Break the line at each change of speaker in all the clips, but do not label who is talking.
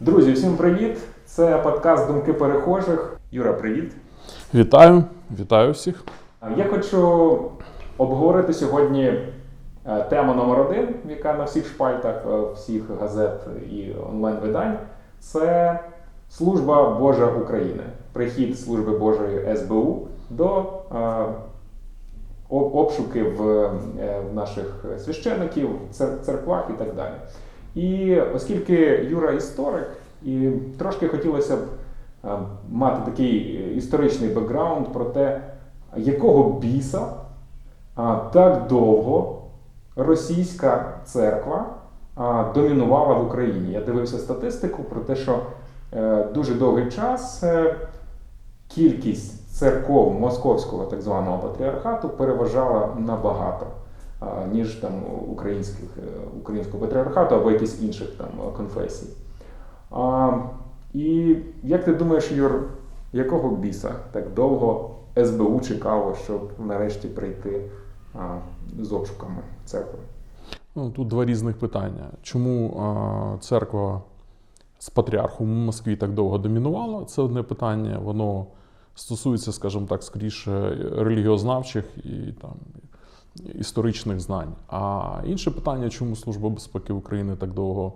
Друзі, всім привіт! Це подкаст Думки перехожих. Юра, привіт.
Вітаю, вітаю всіх.
Я хочу обговорити сьогодні е, тему номер один, яка на всіх шпальтах е, всіх газет і онлайн-видань. Це Служба Божа України. Прихід Служби Божої СБУ до е, об- обшуків е, в наших священиків, церквах і так далі. І оскільки Юра історик, і трошки хотілося б е, мати такий історичний бекграунд про те, якого біса так довго російська церква домінувала в Україні. Я дивився статистику про те, що е, дуже довгий час е, кількість церков Московського так званого патріархату переважала набагато, ніж там українських, е, українського патріархату або якихось інших там конфесій. А, і як ти думаєш, Юр, якого біса так довго СБУ чекало, щоб нарешті прийти а, з обшуками церкви?
Ну, тут два різних питання. Чому а, церква з патріархом у Москві так довго домінувала? Це одне питання. Воно стосується, скажімо так, скоріше релігіознавчих і там історичних знань. А інше питання, чому Служба безпеки України так довго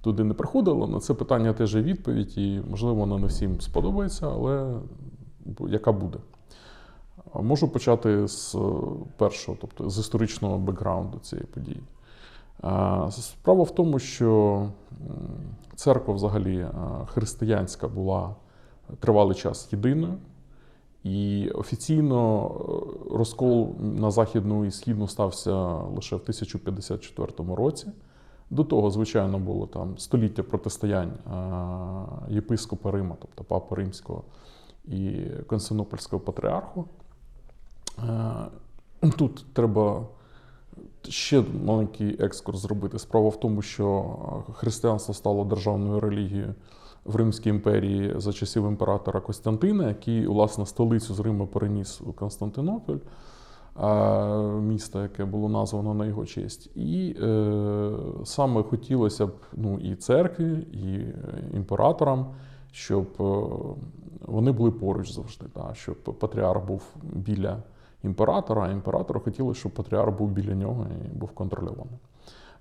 туди не приходила, на це питання теж є відповідь, і можливо вона не всім сподобається, але яка буде? Можу почати з е, першого, тобто з історичного бекграунду цієї події. Справа в тому, що церква взагалі е, християнська була тривалий час єдиною, і офіційно е, розкол на західну і східну стався лише в 1054 році. До того, звичайно, було там століття протистоянь е, єпископа Рима, тобто Папи Римського і Константинопольського патріарху. Е, Тут треба ще маленький екскурс зробити. Справа в тому, що християнство стало державною релігією в Римській імперії за часів імператора Костянтина, який, власне, столицю з Риму переніс у Константинополь, е, місто, яке було названо на його честь. І е, саме хотілося б ну, і церкві, і імператорам, щоб е, вони були поруч завжди, та, щоб патріарх був біля імператора, а імператору хотілося, щоб патріарх був біля нього і був контрольований.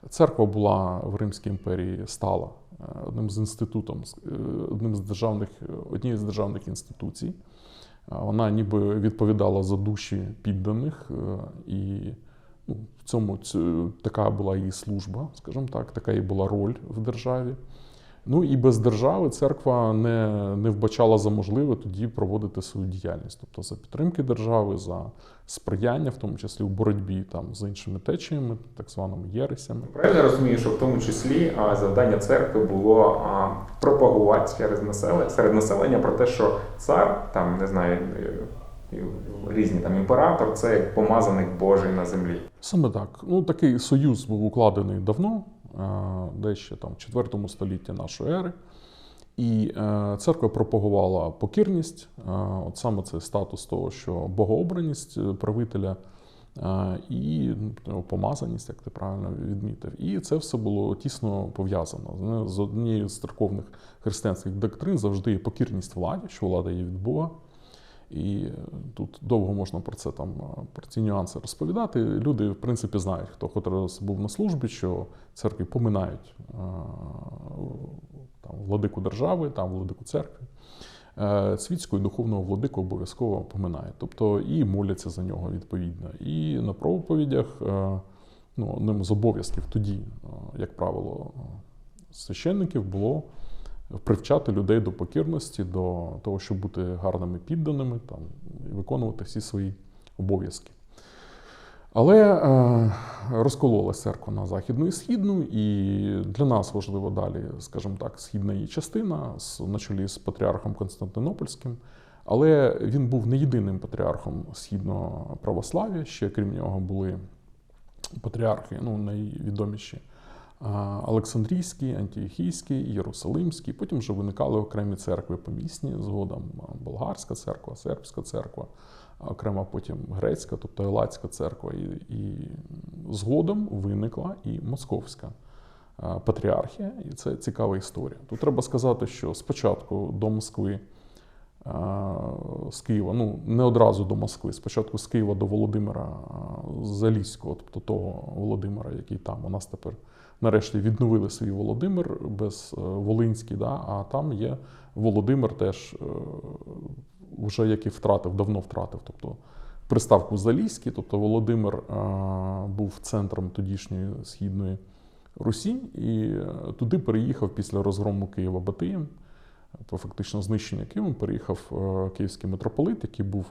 Церква була в Римській імперії стала е, одним з інститутом, е, одним з державних, однією з державних інституцій. Е, Вона ніби відповідала за душі підданих, і ну, в цьому така була її служба, скажімо так, така і була роль в державі. Ну і без держави церква не, не вбачала за можливе тоді проводити свою діяльність, тобто за підтримки держави, за сприяння, в тому числі в боротьбі там з іншими течіями, так званими єресями.
Правильно розумію, що в тому числі а, завдання церкви було пропагувати серед населення, серед населення про те, що цар, там не знаю, е, різні там імператор, це як помазаник Божий на землі.
Саме так. Ну такий союз був укладений давно, десь ще там в 4 столітті нашої ери. І е, церква пропагувала покірність, е, от саме це статус того, що богообраність е, правителя е, і ну, помазаність, як ти правильно відмітив. І це все було тісно пов'язано. З- однією з церковних християнських доктрин завжди є покірність владі, що влада є від Бога. І тут довго можна про це там е, про ці нюанси розповідати. Люди, в принципі, знають, хто хоч раз був на службі, що церкві поминають е, там, владику держави, там владику церкви. Е, Світську і духовного владику обов'язково поминають. Тобто і моляться за нього відповідно. І на проповідях ну, одним з обов'язків тоді, як правило, священників було привчати людей до покірності, до того, щоб бути гарними підданими там, і виконувати всі свої обов'язки. Але е, розкололася церква на західну і східну, і для нас важливо далі, скажімо так, східна її частина на чолі з патріархом Константинопольським. Але він був не єдиним патріархом східного православ'я. Ще крім нього були патріархи, ну найвідоміші Олександрійський, Антіохійський, Єрусалимський. Потім вже виникали окремі церкви помісні, згодом болгарська церква, сербська церква, окрема потім грецька, тобто Елацька церква. І, і згодом виникла і московська патріархія, і це цікава історія. Тут треба сказати, що спочатку до Москви з Києва, ну не одразу до Москви, спочатку з Києва до Володимира Залізького, тобто того Володимира, який там у нас тепер нарешті відновили свій Володимир без е, Волинський, да, а там є Володимир теж е, вже який втратив, давно втратив. Тобто приставку Залізький, тобто Володимир е, був центром тодішньої східної Русі, і туди переїхав після розгрому Києва Батиєм, по фактично знищення Києва, переїхав київський митрополит, який був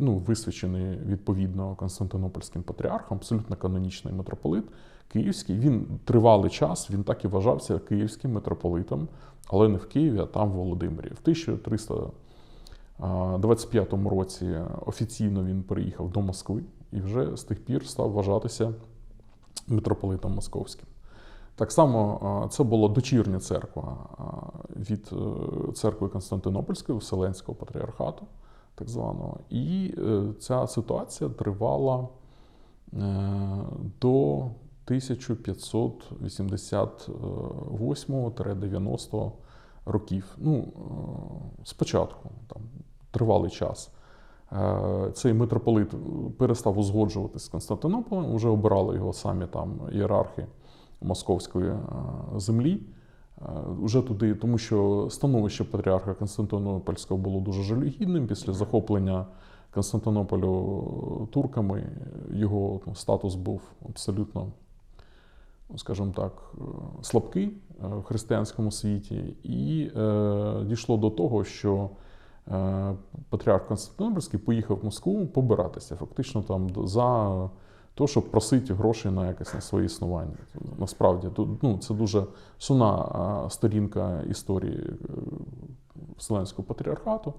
ну, висвячений відповідно Константинопольським патріархом, абсолютно канонічний митрополит київський. Він тривалий час, він так і вважався київським митрополитом, але не в Києві, а там в Володимирі. В 1325 році офіційно він переїхав до Москви і вже з тих пір став вважатися митрополитом московським. Так само це була дочірня церква від е, церкви Константинопольської, Вселенського патріархату, так званого. І е, ця ситуація тривала е, до 1588-90 років. Ну, е, спочатку, там, тривалий час. Цей митрополит перестав узгоджуватися з Константинополем, вже обирали його самі там ієрархи московської землі. Е, Уже туди, тому що становище патріарха Константинопольського було дуже жалюгідним після захоплення Константинополю турками. Його ну, статус був абсолютно, ну, скажімо так, е, слабкий е, в християнському світі. І е, дійшло до того, що е, патріарх Константинопольський поїхав в Москву побиратися, фактично там за те, щоб просити грошей на якесь на своє існування. Насправді, ну, це дуже сумна сторінка історії е, Вселенського патріархату.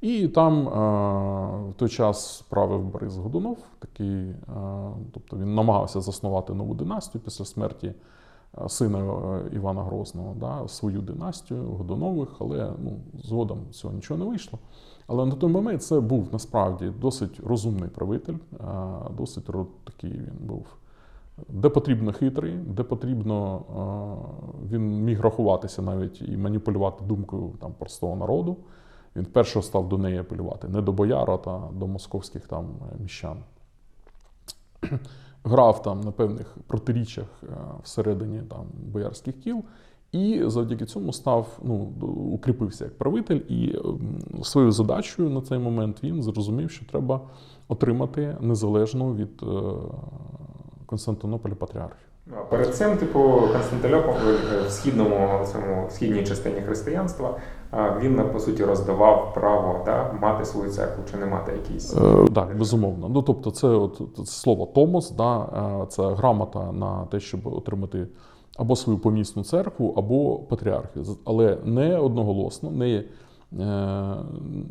І там е, в той час правив Борис Годунов, такий, е, тобто він намагався заснувати нову династію після смерті сина Івана Грозного, да, свою династію Годунових, але ну, згодом цього нічого не вийшло. Але на той момент це був насправді досить розумний правитель, досить такий він був. Де потрібно хитрий, де потрібно, він міг рахуватися навіть і маніпулювати думкою там, простого народу. Він вперше став до неї апелювати, не до бояра, та до московських там міщан. Грав там на певних протиріччях всередині там, боярських кіл, і завдяки цьому став, ну, укріпився як правитель. І ем, своєю задачею на цей момент він зрозумів, що треба отримати незалежну від е, Константинополя патріархію.
А Перед цим, типу, Константинополь е, в східному цьому в східній частині християнства а, він по суті роздавав право да, мати свою церкву чи не мати якісь.
Е, так, безумовно. Ну тобто, це от це слово томос, да, е, це грамота на те, щоб отримати або свою помісну церкву, або патріархію. Але не одноголосно, не, е,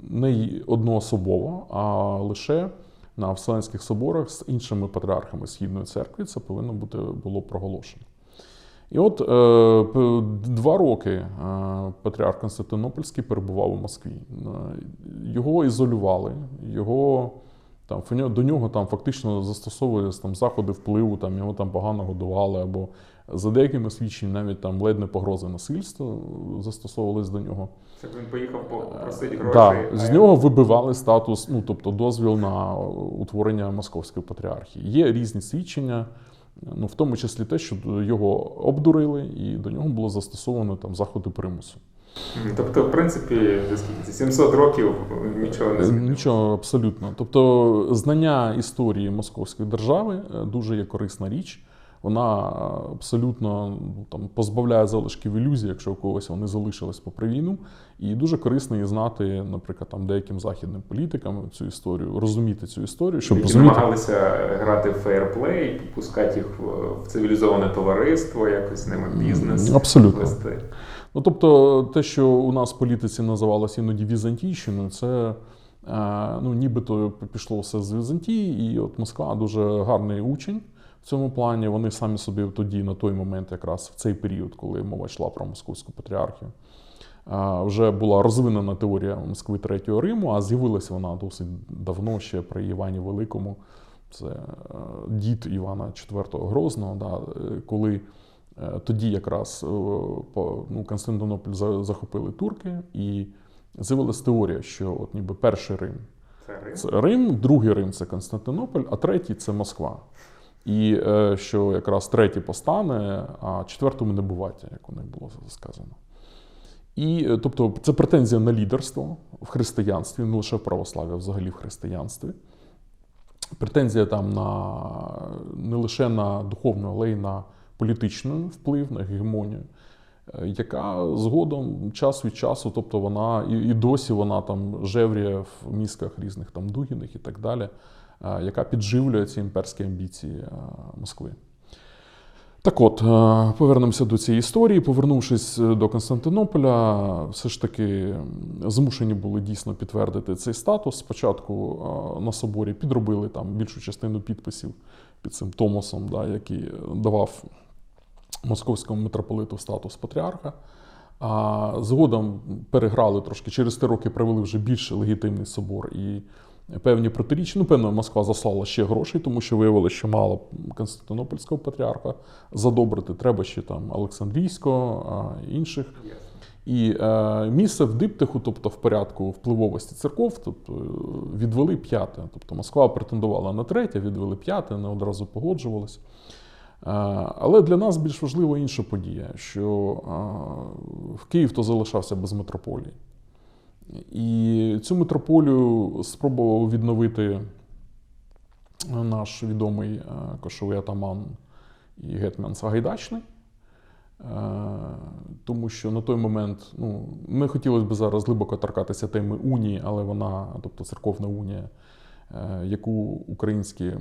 не одноособово, а лише на Вселенських соборах з іншими патріархами Східної церкви це повинно бути було проголошено. І от е, два роки е, патріарх Константинопольський перебував у Москві. Його ізолювали, його там до нього там фактично застосовувалися там заходи впливу, там його там погано годували, або за деякими свідченнями навіть там ледь не погрози насильства застосовувались до нього.
Це він поїхав попросити гроші.
Так, з нього вибивали статус, ну тобто дозвіл на утворення московської патріархії. Є різні свідчення, ну в тому числі те, що його обдурили, і до нього було застосовано там заходи примусу.
Тобто, в принципі, за скільки це 700 років нічого не змінилося.
Нічого абсолютно. Тобто, знання історії московської держави е, дуже є корисна річ. Вона е, абсолютно ну, там позбавляє залишків ілюзій, якщо у когось вони залишились попри війну. І дуже корисно її знати, наприклад, там деяким західним політикам цю історію, розуміти цю історію, щоб
Які
розуміти.
намагалися грати в фейерплей, пускати їх в в цивілізоване товариство, якось з ними бізнес
Абсолютно.
вести.
Ну, тобто, те, що у нас в політиці називалося іноді Візантійщиною, це е, ну, нібито пішло все з Візантії, і от Москва дуже гарний учень в цьому плані. Вони самі собі тоді, на той момент, якраз в цей період, коли мова йшла про московську патріархію, е, вже була розвинена теорія Москви Третього Риму, а з'явилася вона досить давно ще при Івані Великому. Це е, дід Івана IV Грозного, да, коли Тоді якраз е, по- ну, Константинополь захопили турки, і з'явилася теорія, що от ніби перший Рим
Це Рим.
це Рим, другий Рим це Константинополь, а третій це Москва. І е, що якраз третій постане, а четвертому не бувати, як у них було сказано. І е, тобто це претензія на лідерство в християнстві, не лише в православ'ї, а взагалі в християнстві. Претензія там на не лише на духовну, але й на політичний вплив, на гегемонію, е, яка згодом час від часу, тобто вона і, і досі вона там жевріє в мізках різних там дугіних і так далі, е, яка підживлює ці імперські амбіції е, Москви. Так от, повернемося до цієї історії. Повернувшись до Константинополя, все ж таки змушені були дійсно підтвердити цей статус. Спочатку на соборі підробили там більшу частину підписів під цим Томосом, да, який давав московському митрополиту статус патріарха. А згодом переграли трошки, через три роки провели вже більш легітимний собор і певні протиріччя. Ну, певно, Москва заслала ще грошей, тому що виявилося, що мало Константинопольського патріарха задобрити. Треба ще там Олександрійського, інших. І е, місце в диптиху, тобто в порядку впливовості церков, тобто відвели п'яте. Тобто Москва претендувала на третє, відвели п'яте, не одразу погоджувалися. Е, але для нас більш важлива інша подія, що е, в Київ то залишався без митрополії. І цю митрополію спробував відновити наш відомий е, кошовий атаман і гетьман Сагайдачний. Е, Тому що на той момент ну, ми хотілося б зараз глибоко торкатися теми унії, але вона, тобто церковна унія, е, яку українські е,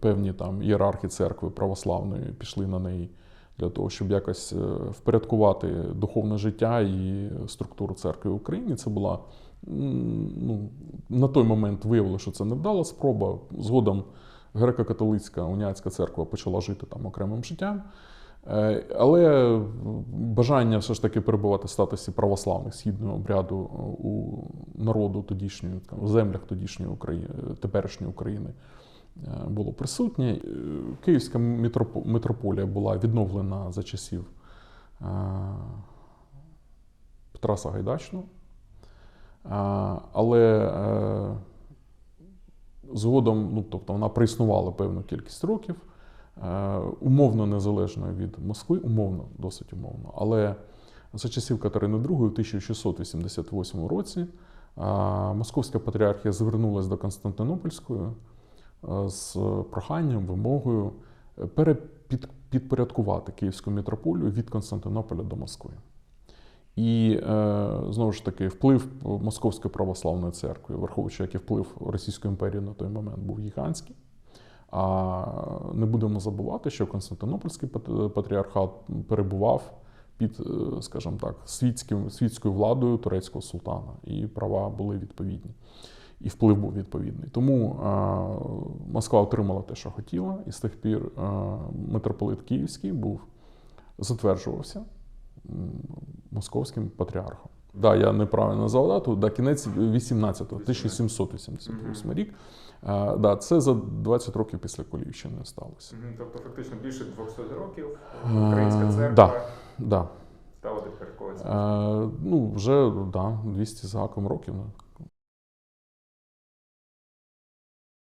певні там ієрархи церкви православної пішли на неї для того, щоб якось е, впорядкувати духовне життя і структуру церкви в Україні. Це була ну, на той момент виявилося, що це невдала спроба. Згодом греко-католицька уніатська церква почала жити там окремим життям. Е, Але бажання все ж таки перебувати в статусі православних східного обряду у народу тодішньої, в землях тодішньої України, теперішньої України е, було присутнє. Е, Київська митрополія була відновлена за часів е, Петра Сагайдачного. Е, Але е, згодом, ну, тобто вона проіснувала певну кількість років, е, умовно незалежно від Москви, умовно, досить умовно. Але за часів Катерини II в 1688 році е, Московська патріархія звернулася до Константинопольської е, з проханням, вимогою е, перепідпорядкувати Київську мітрополію від Константинополя до Москви. І е, знову ж таки, вплив Московської православної церкви, враховуючи, як і вплив Російської імперії на той момент був гігантський. А не будемо забувати, що Константинопольський пат- патріархат перебував під, е, скажімо так, світським, світською владою турецького султана, і права були відповідні, і вплив був відповідний. Тому е, Москва отримала те, що хотіла, і з тих пір е, митрополит Київський був затверджувався московським патріархом. Да, я неправильно назвав дату, да, кінець 18-го, 1788 рік. А, да, це за 20 років після Колівщини сталося.
Тобто фактично більше 200 років українська церква
да. Да.
стала.
Е, ну, вже да, 200 з гаком років. ну.